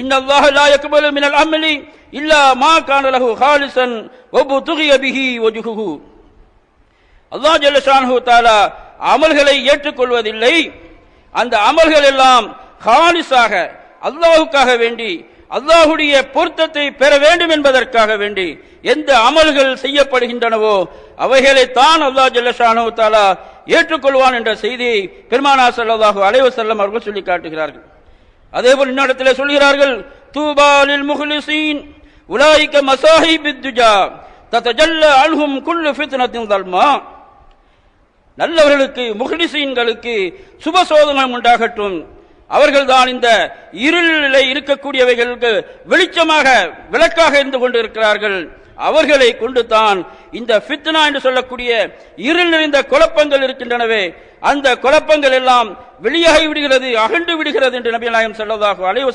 இன்னல்லாஹ லா யக்பலு மினல் அமலி இல்லா மா கான ஹாலிசன் ஹாலிசன் வபுதுகிய பிஹி வஜ்ஹுஹு அல்லாஹ் ஜல்லஷானஹு தாலா அமல்களை ஏற்றுக்கொள்வதில்லை. அந்த அமல்கள் எல்லாம் ஹாலிஸாக அல்லாஹுக்காக வேண்டி அல்லாஹுடைய பொருத்தத்தை பெற வேண்டும் என்பதற்காக வேண்டி எந்த அமல்கள் செய்யப்படுகின்றனவோ அவைகளை தான் அல்லாஹ் ஜல்லஷானு தாலா ஏற்றுக்கொள்வான் என்ற செய்தியை பெருமானா ஸல்லல்லாஹு அலைவசல்லம் அவர்கள் சொல்லி காட்டுகிறார்கள். அதேபோல் இன்னிடத்தில் சொல்கிறார்கள் தூபாலில் முஹ்லிசீன் உலாயிக்க மசாஹிபித் துஜா தத்தஜல்ல அன்ஹும் குல்லு ஃபித்னத்தின் தல்மா. நல்லவர்களுக்கு முஹ்லிசீன்களுக்கு சுப சோதனம் உண்டாகட்டும். அவர்கள்தான் இந்த இருளிலே இருக்கக்கூடியவைகளுக்கு வெளிச்சமாக விளக்காக இருந்து கொண்டிருக்கிறார்கள். அவர்களை கொண்டு தான் இந்த ஃபித்னா என்று சொல்லக்கூடிய இருள் நிறைந்த குழப்பங்கள் இருக்கின்றனவே அந்த குழப்பங்கள் எல்லாம் வெளியாகி விடுகிறது அகண்டு விடுகிறது என்று நபி நாயகம் ஸல்லல்லாஹு அலைஹி